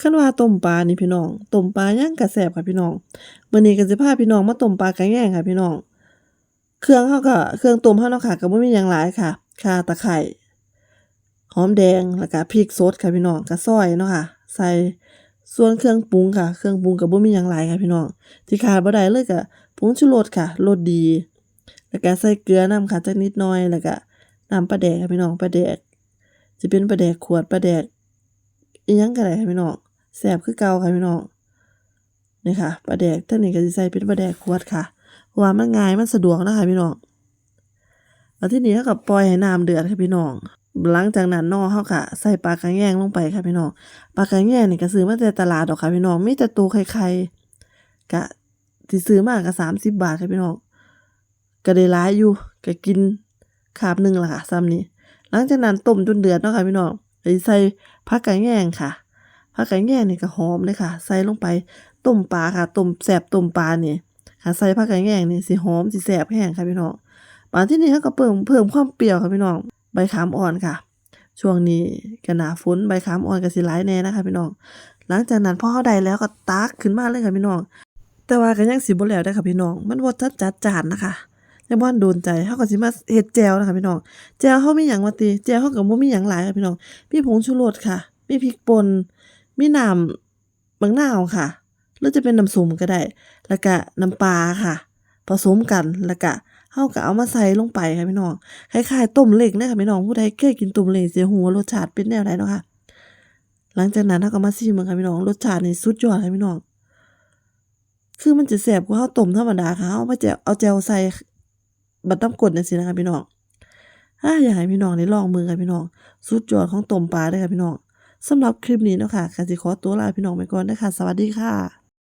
คันว่าต้มปลานี่พี่น้องต้มปลายังก็แซ่บค่ะพี่น้องมื้อนี้ก็สิพาพี่น้องมาต้มปลากระแยงค่ะพี่น้อง เครื่องเฮาก็เครื่องต้มเฮาเนาะค่ะก็บ่มีหยังหลายค่ะข่าตะไคร้หอมแดงแล้วก็พริกสดค่ะพี่น้องก็ซอยเนาะค่ะ ใส่ส่วนเครื่องปรุงค่ะ เครื่องปรุงก็บ่มีหยังหลายค่ะพี่น้อง ที่ขาดบ่ได้เลยก็ผงชูรสค่ะรสดี แล้วก็ใส่เกลือน้ำค่ะจักนิดหน่อยแล้วก็น้ำปลาแดกค่ะพี่น้องปลาแดกสิเป็นปลาแดกขวดปลาแดกอิหยังก็ได้ค่ะพี่น้อง แซ่บคือเก่าค่ะพี่น้องนี่ค่ะปลาแดกท่างนี้ก็สิใส่เป็นปลาแดกขวดค่ะว่ามันง่ายมันสะดวกนะคะพี่น้องแล้วที่นี้เราก็ปล่อยให้น้ำเดือดค่ะพี่น้องหลังจากนั้นนาะเฮาก็ใส่ปลากระแยงลงไปค่ะพี่น้องปลากระแยงนี่ก็ซื้อมาแต่ตลาดดอกค่ะพี่น้องมีแต่ตัวไข่ๆก็ที่ซื้อมาก็30บบาทค่ะพี่น้องก็ได้หลายอยู่ก็กินคาบหนึ่งละค่ะซ้ำนี้ หลังจากนั้นต้มจนเดือดเนาะค่ะพี่น้องใส่ผักกระแยงค่ะ ผักกระแยงนี่ก็หอมเลยค่ะ ใส่ลงไปต้มปลาค่ะต้มแซ่บต้มปลานี่ค่ะใส่ผักกระแยงนี่สิหอมสิแซ่บแฮงค่ะพี่น้องปาที่นี่เฮาก็เพิ่มเพิ่มความเปรี้ยวค่ะพี่น้องใบขามอ่อนค่ะ ช่วงนี้ก็หนาฝนใบขามอ่อนก็สิหลายแน่นะคะพี่น้องหลังจากนั้นพอเฮาได้แล้วก็ตักขึ้นมาเลยค่ะพี่น้องแต่ว่าก็ยังสิบ่แล้วเด้ค่ะพี่น้อง มันบ่จัดจัดจานนะคะยังบ่ทันโดนใจเฮาก็สิมาเฮ็ดแจวนะคะพี่น้องแจวเฮามีหยังว่าติแจวเฮาก็บ่มีหยังหลายค่ะพี่น้องมีผงชูรสค่ะ มีพริกป่น มีน้ำบักนาวค่ะ หรือจะเป็นน้ำส้มก็ได้ แล้วก็น้ำปลาค่ะ ผสมกันแล้วก็เฮาก็เอามาใส่ลงไปค่ะพี่น้องคล้ายๆต้มเล้งเลยค่ะพี่น้องผู้ใดเคยกินต้มเล้งสิฮู้ว่ารสชาติเป็นแนวใดเนาะค่ะ หลังจากนั้นเฮาก็มาชิมเบิ่งค่ะพี่น้องรสชาตินี่สุดยอดค่ะพี่น้อง คือมันจะแซ่บกว่าเฮาต้มธรรมดาค่ะเฮามาแจวเอาแจวใส่บัดน้ำกดจังซี่นะคะพี่น้องอาอยากให้พี่น้องได้ลองมือค่ะพี่น้อง สุดยอดของต้มปลาเด้ค่ะพี่น้อง สำหรับคลิปนี้เนาะค่ะก็สิขอตัวลาพี่น้องไปก่อนนะคะสวัสดีค่ะ